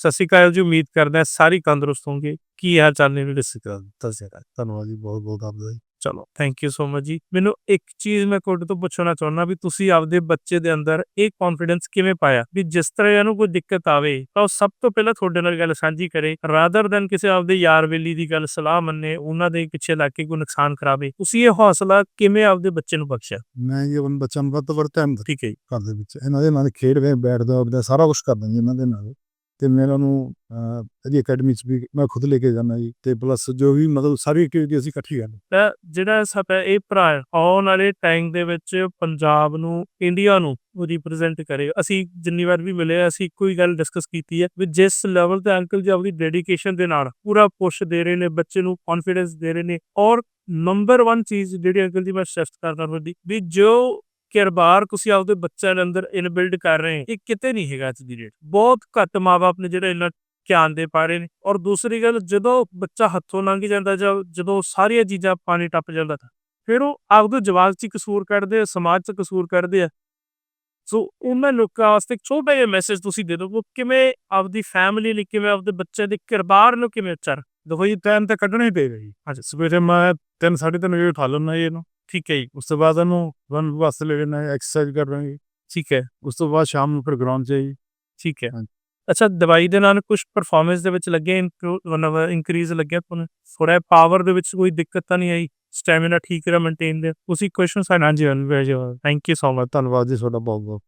ਸਤਿ ਸ਼੍ਰੀ ਅਕਾਲ ਜੀ ਉਮੀਦ ਕਰਦਾ ਸਾਰੀ ਤੰਦਰੁਸਤ ਹੋਣਗੇ ਕੀ ਹਾਲ ਚਾਲ ਨੇ ਵੀਰੇ? ਸਿੱਕਾ ਧੰਨਵਾਦ ਧੰਨਵਾਦ ਜੀ ਬਹੁਤ ਬਹੁਤ ਆਪਦਾ ਚਲੋ ਥੈਂਕ ਯੂ ਸੋ ਮਚ ਜੀ। ਮੈਨੂੰ ਇੱਕ ਚੀਜ਼ ਮੈਂ ਤੁਹਾਡੇ ਤੋਂ ਪੁੱਛਣਾ ਚਾਹੁੰਦਾ ਵੀ ਤੁਸੀਂ ਆਪਦੇ ਬੱਚੇ ਦੇ ਅੰਦਰ ਇਹ ਕੌਨਫੀਡੈਂਸ ਕਿਵੇਂ ਪਾਇਆ? ਵੀ ਜਿਸ ਤਰ੍ਹਾਂ ਇਹਨੂੰ ਕੋਈ ਦਿੱਕਤ ਆਵੇ ਤਾਂ ਉਹ ਸਭ ਤੋਂ ਪਹਿਲਾਂ ਤੁਹਾਡੇ ਨਾਲ ਗੱਲ ਸਾਂਝੀ ਕਰੇ ਰਾਦਰ ਦਨ ਕਿਸੇ ਆਪਦੇ ਯਾਰ ਵੇਲੀ ਦੀ ਗੱਲ ਸਲਾਹ ਮੰਨੇ ਉਹਨਾਂ ਦੇ ਪਿੱਛੇ ਲੱਗ ਕੇ ਕੋਈ ਨੁਕਸਾਨ ਕਰਾਵੇ ਤੁਸੀਂ ਇਹ ਹੌਸਲਾ ਕਿਵੇਂ ਆਪਦੇ ਬੱਚੇ ਨੂੰ ਬਖਸ਼ਿਆ? ਮੈਂ ਜੀ ਆਪਣੇ ਬੱਚਿਆਂ ਨੂੰ ਵੱਧ ਤੋਂ ਵੱਧ ਟਾਈਮ ਠੀਕ ਹੈ ਘਰ ਦੇ ਵਿੱਚ। ਇਹਨਾਂ ਦੇ ਨਾਲ ਖੇਡਦੇ ਬੈਠਦਾ ਉੱਠਦਾ ਸਾਰਾ ਕੁਝ ਕਰਦਾ ਜੀ ਇਹਨਾਂ ਦੇ ਨਾਲ। ਤੇ ਮੈਂ ਇਹਨਾਂ ਨੂੰ ਇਹਦੀ ਅਕੈਡਮੀ ਚ ਵੀ ਮੈਂ ਖੁਦ ਲੈ ਕੇ ਜਾਂਦਾ ਜੀ ਤੇ ਪਲੱਸ ਜੋ ਵੀ ਮਤਲਬ ਸਾਰੀ ਐਕਟੀਵਿਟੀ ਅਸੀਂ ਇਕੱਠੀ ਕਰਦੇ ਤਾਂ ਜਿਹੜਾ ਸਾਡਾ ਇਹ ਭਰਾ ਆਉਣ ਵਾਲੇ ਟਾਈਮ ਦੇ ਵਿੱਚ ਪੰਜਾਬ ਨੂੰ ਇੰਡੀਆ ਨੂੰ ਰਿਪਰੈਜ਼ੈਂਟ ਕਰੇ। ਅਸੀਂ ਜਿੰਨੀ ਵਾਰ ਵੀ ਮਿਲੇ ਅਸੀਂ ਇੱਕੋ ਹੀ ਗੱਲ ਡਿਸਕਸ ਕੀਤੀ ਹੈ ਵੀ ਜਿਸ ਲੈਵਲ ਤੇ ਅੰਕਲ ਜੀ ਆਪਣੀ ਡੈਡੀਕੇਸ਼ਨ ਦੇ ਨਾਲ ਪੂਰਾ ਪੁਸ਼ ਦੇ ਰਹੇ ਨੇ, ਬੱਚੇ ਨੂੰ ਕੌਨਫੀਡੈਂਸ ਦੇ ਰਹੇ ਨੇ ਔਰ ਨੰਬਰ 1 ਚੀਜ਼ ਜਿਹੜੀ ਅੰਕਲ ਜੀ ਮੈਂ ਸਟ੍ਰੈਸ ਕਰਦਾ ਵੱਡੀ ਵੀ ਜੋ ਕਿਰਬਾਰ ਤੁਸੀਂ ਆਪਦੇ ਬੱਚਿਆਂ ਦੇ ਅੰਦਰ ਇਨਬਿਲਡ ਕਰ ਰਹੇ ਹੋ ਇਹ ਕਿਤੇ ਨਹੀਂ ਹੈਗਾ ਅੱਜ ਦੀ ਡੇਟ ਬਹੁਤ ਘੱਟ ਮਾਪੇ ਨੇ ਜਿਹੜੇ ਇੰਨਾ ਧਿਆਨ ਦੇ ਪਾ ਰਹੇ ਨੇ। ਔਰ ਦੂਸਰੀ ਗੱਲ ਜਦੋਂ ਬੱਚਾ ਹੱਥੋਂ ਲੰਘ ਜਾਂਦਾ ਜਾਂ ਜਦੋਂ ਸਾਰੀਆਂ ਚੀਜ਼ਾਂ ਪਾਣੀ ਟੱਪ ਜਾਂਦਾ ਤਾਂ ਫਿਰ ਉਹ ਆਪਦੇ ਜਵਾਬ 'ਚ ਕਸੂਰ ਕੱਢਦੇ ਆ ਸਮਾਜ 'ਚ ਕਸੂਰ ਕੱਢਦੇ ਆ। ਸੋ ਉਹਨਾਂ ਲੋਕਾਂ ਵਾਸਤੇ ਛੋਟਾ ਜਿਹਾ ਮੈਸੇਜ ਤੁਸੀਂ ਦੇ ਦਿਓ ਕਿਵੇਂ ਆਪਦੀ ਫੈਮਿਲੀ ਲਈ ਕਿਵੇਂ ਆਪਦੇ ਬੱਚੇ ਦੇ ਕਿਰਬਾਰ ਨੂੰ ਕਿਵੇਂ ਉਚਾਰ ਦੇਖੋ ਜੀ ਟਾਈਮ ਤਾਂ ਕੱਢਣਾ ਹੀ ਪਏਗਾ ਜੀ। ਅੱਛਾ ਸਵੇਰੇ ਮੈਂ 3 3:30 ਵਜੇ ਉਠਾ ਲੈਣਾ ਇਹਨੂੰ। ਠੀਕ ਹੈ ਜੀ ਉਸ ਤੋਂ ਬਾਅਦ ਇਹਨੂੰ ਰਨ ਵਾਸਤੇ ਲੈ ਲੈਣਾ ਐਕਸਰਸਾਈਜ਼ ਕਰ ਰਹੇ ਠੀਕ ਹੈ ਉਸ ਤੋਂ ਬਾਅਦ ਸ਼ਾਮ ਨੂੰ ਫਿਰ ਗਰਾਊਂਡ 'ਚ ਜੀ ਠੀਕ ਹੈ। ਅੱਛਾ ਦਵਾਈ ਦੇ ਨਾਲ ਕੁਝ ਪਰਫਾਰਮੈਂਸ ਦੇ ਵਿੱਚ ਲੱਗੇ ਇਨਕਰੀਜ਼ ਲੱਗਿਆ ਤੁਹਾਨੂੰ ਥੋੜਾ ਪਾਵਰ ਦੇ ਵਿੱਚ ਕੋਈ ਦਿੱਕਤ ਤਾਂ ਨਹੀਂ ਆਈ ਸਟੈਮਿਨਾ ਠੀਕ ਰਿਹਾ ਮੇਨਟੇਨ ਦੇ ਤੁਸੀਂ ਕੁਐਸਚਨ ਸਾਡਾ ਹਾਂਜੀ ਹਾਂਜੀ ਥੈਂਕ ਯੂ ਸੋ ਮਚ ਧੰਨਵਾਦ ਜੀ ਤੁਹਾਡਾ ਬਹੁਤ ਬਹੁਤ